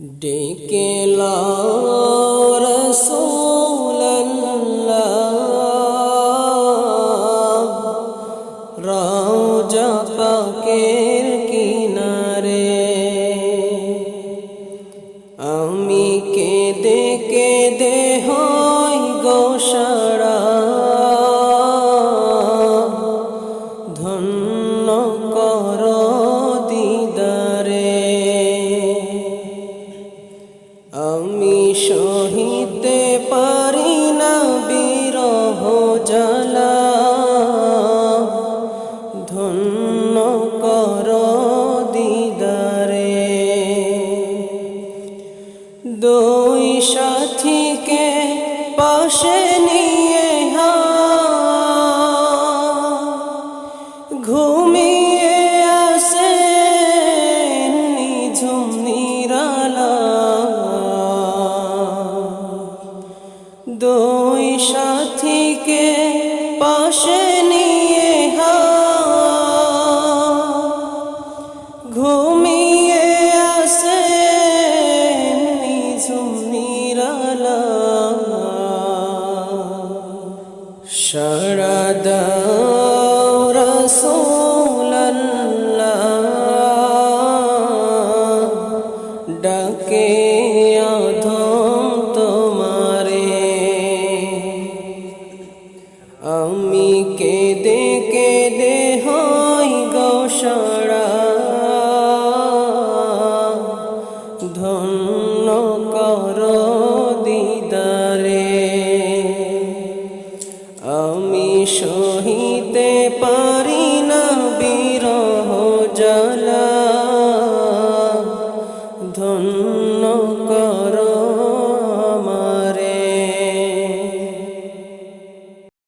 ডেকে রওজা পাকের কিনারে। আমি কেঁদে কেঁদে হই গোসারা আমি সহিতে পারি না বিরহ জ্বালা। ধন্য কর দিদারে। দুই সাথীকে পাশে দুই সাথীকে পাশে নিয়ে ঘুমিয়ে আসে নিঝুম নিরালা। সারা আমি কেঁদে কেঁদে হই গৌসরা ধন্য কর দিদারে। আমি সহিতে পারি না বিরহ জ্বালা। ধন্য